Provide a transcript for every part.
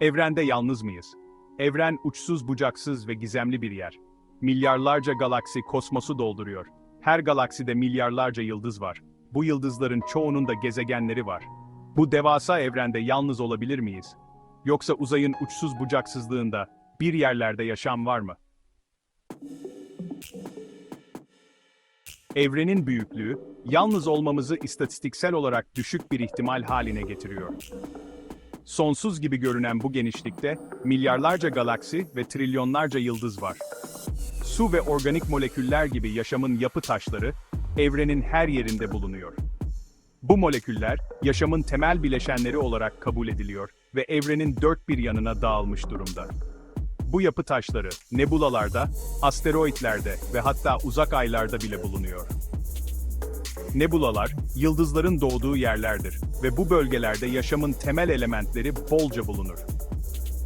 Evrende yalnız mıyız? Evren uçsuz bucaksız ve gizemli bir yer. Milyarlarca galaksi kosmosu dolduruyor. Her galakside milyarlarca yıldız var. Bu yıldızların çoğunun da gezegenleri var. Bu devasa evrende yalnız olabilir miyiz? Yoksa uzayın uçsuz bucaksızlığında bir yerlerde yaşam var mı? Evrenin büyüklüğü, yalnız olmamızı istatistiksel olarak düşük bir ihtimal haline getiriyor. Sonsuz gibi görünen bu genişlikte, milyarlarca galaksi ve trilyonlarca yıldız var. Su ve organik moleküller gibi yaşamın yapı taşları, evrenin her yerinde bulunuyor. Bu moleküller, yaşamın temel bileşenleri olarak kabul ediliyor ve evrenin dört bir yanına dağılmış durumda. Bu yapı taşları, nebulalarda, asteroitlerde ve hatta uzak aylarda bile bulunuyor. Nebulalar, yıldızların doğduğu yerlerdir ve bu bölgelerde yaşamın temel elementleri bolca bulunur.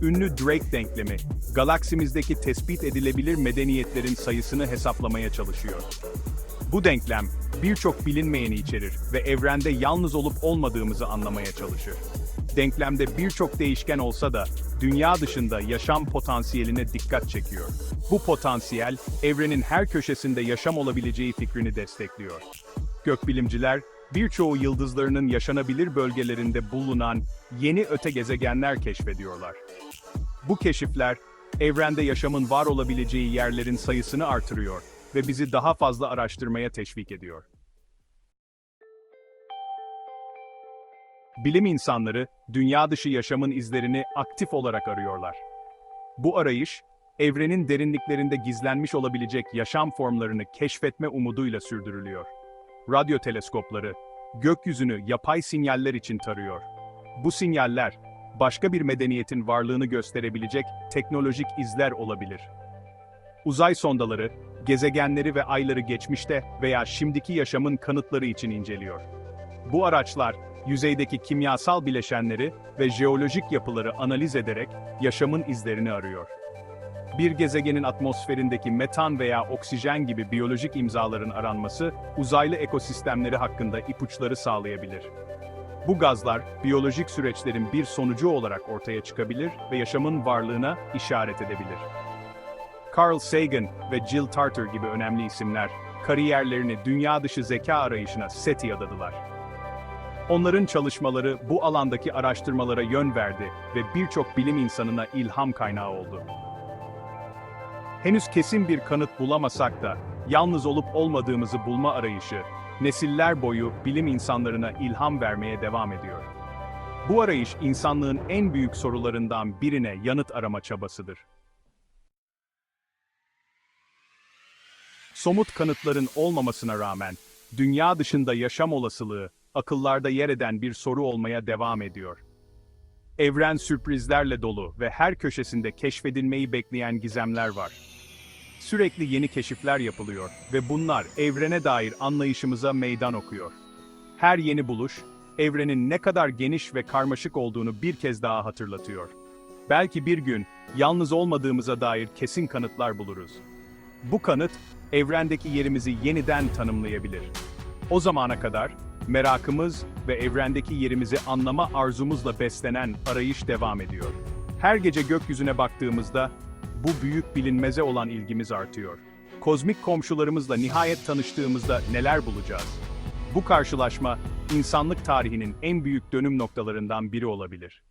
Ünlü Drake denklemi, galaksimizdeki tespit edilebilir medeniyetlerin sayısını hesaplamaya çalışıyor. Bu denklem, birçok bilinmeyeni içerir ve evrende yalnız olup olmadığımızı anlamaya çalışır. Denklemde birçok değişken olsa da, dünya dışında yaşam potansiyeline dikkat çekiyor. Bu potansiyel, evrenin her köşesinde yaşam olabileceği fikrini destekliyor. Gökbilimciler, birçoğu yıldızlarının yaşanabilir bölgelerinde bulunan yeni öte gezegenler keşfediyorlar. Bu keşifler, evrende yaşamın var olabileceği yerlerin sayısını artırıyor ve bizi daha fazla araştırmaya teşvik ediyor. Bilim insanları, dünya dışı yaşamın izlerini aktif olarak arıyorlar. Bu arayış, evrenin derinliklerinde gizlenmiş olabilecek yaşam formlarını keşfetme umuduyla sürdürülüyor. Radyo teleskopları, gökyüzünü yapay sinyaller için tarıyor. Bu sinyaller, başka bir medeniyetin varlığını gösterebilecek teknolojik izler olabilir. Uzay sondaları, gezegenleri ve ayları geçmişte veya şimdiki yaşamın kanıtları için inceliyor. Bu araçlar, yüzeydeki kimyasal bileşenleri ve jeolojik yapıları analiz ederek yaşamın izlerini arıyor. Bir gezegenin atmosferindeki metan veya oksijen gibi biyolojik imzaların aranması, uzaylı ekosistemleri hakkında ipuçları sağlayabilir. Bu gazlar, biyolojik süreçlerin bir sonucu olarak ortaya çıkabilir ve yaşamın varlığına işaret edebilir. Carl Sagan ve Jill Tarter gibi önemli isimler, kariyerlerini dünya dışı zeka arayışına SETI adadılar. Onların çalışmaları bu alandaki araştırmalara yön verdi ve birçok bilim insanına ilham kaynağı oldu. Henüz kesin bir kanıt bulamasak da, yalnız olup olmadığımızı bulma arayışı, nesiller boyu bilim insanlarına ilham vermeye devam ediyor. Bu arayış insanlığın en büyük sorularından birine yanıt arama çabasıdır. Somut kanıtların olmamasına rağmen, dünya dışında yaşam olasılığı, akıllarda yer eden bir soru olmaya devam ediyor. Evren sürprizlerle dolu ve her köşesinde keşfedilmeyi bekleyen gizemler var. Sürekli yeni keşifler yapılıyor ve bunlar evrene dair anlayışımıza meydan okuyor. Her yeni buluş, evrenin ne kadar geniş ve karmaşık olduğunu bir kez daha hatırlatıyor. Belki bir gün, yalnız olmadığımıza dair kesin kanıtlar buluruz. Bu kanıt, evrendeki yerimizi yeniden tanımlayabilir. O zamana kadar, merakımız ve evrendeki yerimizi anlama arzumuzla beslenen arayış devam ediyor. Her gece gökyüzüne baktığımızda, bu büyük bilinmeze olan ilgimiz artıyor. Kozmik komşularımızla nihayet tanıştığımızda neler bulacağız? Bu karşılaşma, insanlık tarihinin en büyük dönüm noktalarından biri olabilir.